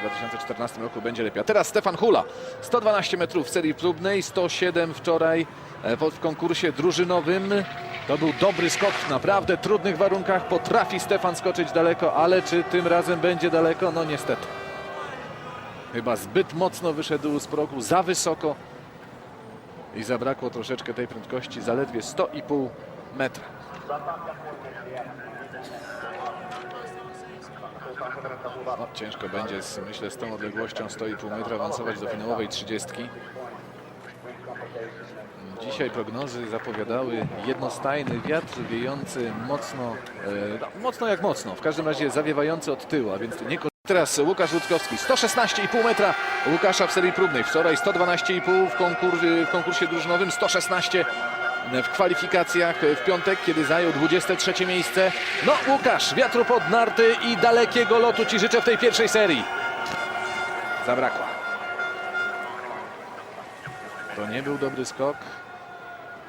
w 2014 roku będzie lepiej. A teraz Stefan Hula, 112 metrów w serii próbnej, 107 wczoraj e, w konkursie drużynowym. To był dobry skok w naprawdę trudnych warunkach. Potrafi Stefan skoczyć daleko, ale czy tym razem będzie daleko? No niestety. Chyba zbyt mocno wyszedł z progu, za wysoko i zabrakło troszeczkę tej prędkości, zaledwie 100,5 metra. No, ciężko będzie, z, myślę, z tą odległością 100,5 metra awansować do finałowej 30. Dzisiaj prognozy zapowiadały jednostajny wiatr wiejący mocno, e, no, mocno jak mocno, w każdym razie zawiewający od tyłu, a więc nie Teraz Łukasz Rutkowski, 116,5 metra Łukasza w serii próbnej. Wczoraj 112,5 w, w konkursie drużynowym, 116 w kwalifikacjach w piątek, kiedy zajął 23 miejsce. No Łukasz, wiatru pod narty i dalekiego lotu Ci życzę w tej pierwszej serii. Zabrakła. To nie był dobry skok.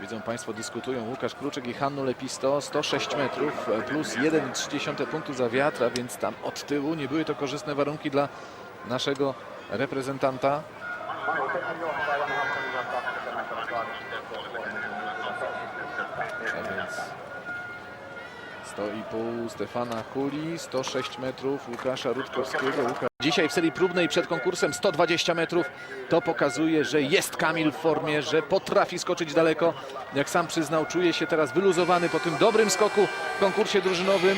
Widzą Państwo, dyskutują Łukasz Kruczek i Hannu Lepisto. 106 metrów plus 1,3 punktu za wiatr, a więc tam od tyłu nie były to korzystne warunki dla naszego reprezentanta. A więc 100,5 Stefana Huli, 106 metrów Łukasza Rutkowskiego. Dzisiaj w serii próbnej przed konkursem 120 metrów. To pokazuje, że jest Kamil w formie, że potrafi skoczyć daleko. Jak sam przyznał, czuje się teraz wyluzowany po tym dobrym skoku w konkursie drużynowym.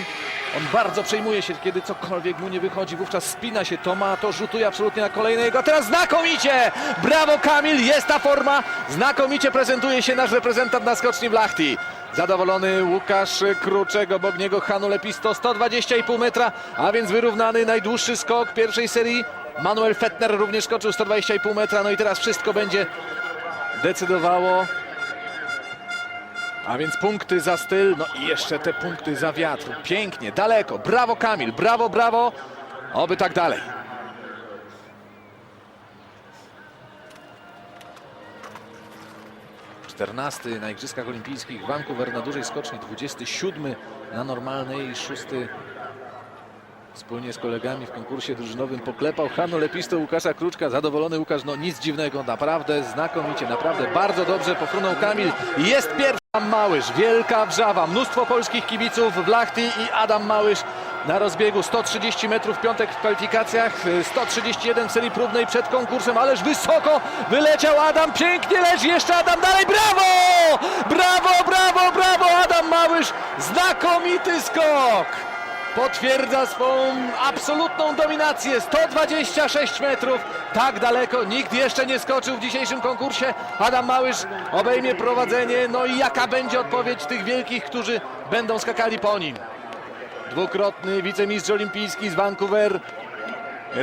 On bardzo przejmuje się, kiedy cokolwiek mu nie wychodzi. Wówczas spina się to ma, to rzutuje absolutnie na kolejnego. A teraz znakomicie! Brawo Kamil, jest ta forma. Znakomicie prezentuje się nasz reprezentant na skoczni w Lachti. Zadowolony Łukasz Kruczek, obok niego Hanu Lepisto, 120,5 metra, a więc wyrównany najdłuższy skok pierwszej serii. Manuel Fettner również skoczył 120,5 metra, no i teraz wszystko będzie decydowało. A więc punkty za styl, no i jeszcze te punkty za wiatr. Pięknie, daleko, brawo Kamil, brawo, brawo, oby tak dalej. Czternasty na Igrzyskach Olimpijskich w Vancouver na dużej skoczni, 27 na normalnej i szósty wspólnie z kolegami w konkursie drużynowym poklepał Hanu Lepisto Łukasza Kruczka. Zadowolony Łukasz, no nic dziwnego, naprawdę znakomicie, naprawdę bardzo dobrze pofrunął Kamil. Jest pierwszy Małysz, wielka wrzawa, mnóstwo polskich kibiców w Lachti i Adam Małysz na rozbiegu. 130 metrów piątek w kwalifikacjach, 131 w serii próbnej przed konkursem, ależ wysoko wyleciał Adam, pięknie leci. Jeszcze Adam dalej, brawo! Brawo, brawo, brawo, Adam Małysz, znakomity skok! Potwierdza swą absolutną dominację. 126 metrów. Tak daleko nikt jeszcze nie skoczył w dzisiejszym konkursie. Adam Małysz obejmie prowadzenie. No i jaka będzie odpowiedź tych wielkich, którzy będą skakali po nim? Dwukrotny wicemistrz olimpijski z Vancouver.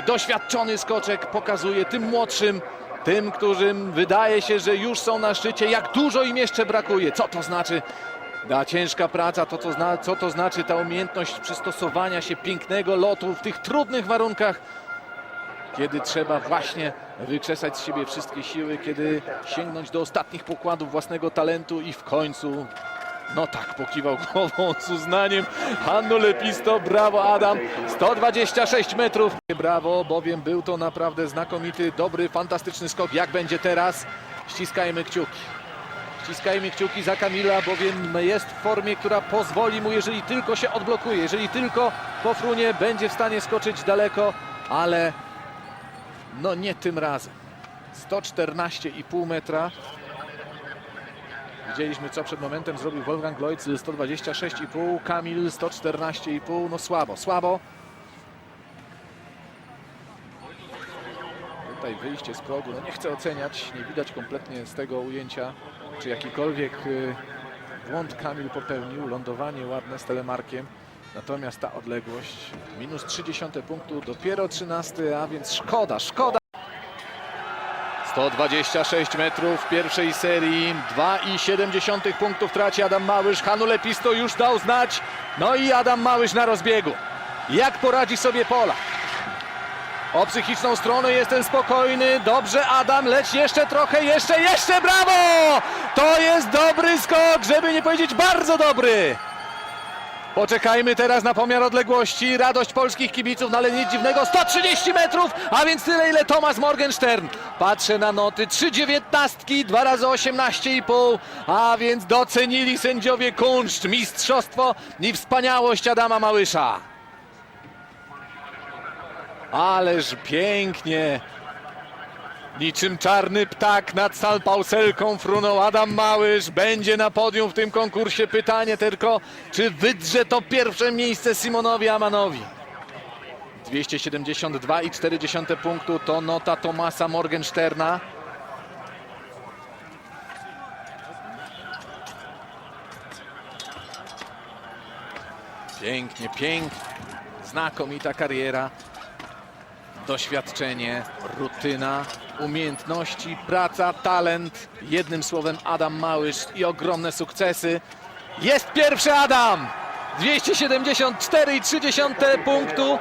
Doświadczony skoczek pokazuje tym młodszym, tym, którym wydaje się, że już są na szczycie, jak dużo im jeszcze brakuje. Co to znaczy ta ciężka praca, to co, zna, co to znaczy ta umiejętność przystosowania się pięknego lotu w tych trudnych warunkach, kiedy trzeba właśnie wykrzesać z siebie wszystkie siły, kiedy sięgnąć do ostatnich pokładów własnego talentu i w końcu no tak, pokiwał głową z uznaniem. Hanno Lepisto, brawo Adam. 126 metrów. Brawo, bowiem był to naprawdę znakomity, dobry, fantastyczny skok. Jak będzie teraz? Ściskajmy kciuki. Ściskajmy kciuki za Kamila, bowiem jest w formie, która pozwoli mu, jeżeli tylko się odblokuje, jeżeli tylko pofrunie, będzie w stanie skoczyć daleko, ale no nie tym razem. 114,5 metra. Widzieliśmy, co przed momentem zrobił Wolfgang Lloyd, 126,5, Kamil 114,5, no słabo, słabo. Tutaj wyjście z progu, no nie chcę oceniać, nie widać kompletnie z tego ujęcia, czy jakikolwiek y, błąd Kamil popełnił, lądowanie ładne z telemarkiem. Natomiast ta odległość, minus 30 punktu, dopiero 13, a więc szkoda, szkoda. 126 metrów w pierwszej serii, 2,7 punktów traci Adam Małysz. Hanu Lepisto już dał znać. No i Adam Małysz na rozbiegu. Jak poradzi sobie Polak? O psychiczną stronę jestem spokojny. Dobrze Adam, leć jeszcze trochę, jeszcze, jeszcze, brawo! To jest dobry skok, żeby nie powiedzieć bardzo dobry. Poczekajmy teraz na pomiar odległości. Radość polskich kibiców, ale nic dziwnego. 130 metrów, a więc tyle ile Tomasz Morgenstern. Patrzę na noty. 3 dziewiętnastki, 2 razy 18,5, a więc docenili sędziowie kunszt, mistrzostwo i wspaniałość Adama Małysza. Ależ pięknie. Niczym czarny ptak nad Salpauselką frunął Adam Małysz. Będzie na podium w tym konkursie. Pytanie tylko, czy wydrze to pierwsze miejsce Simonowi Amanowi. 272,4 punktu to nota Tomasa Morgensterna. Pięknie, pięknie. Znakomita kariera doświadczenie, rutyna, umiejętności, praca, talent. Jednym słowem Adam Małysz i ogromne sukcesy. Jest pierwszy Adam! 274,3 punktu.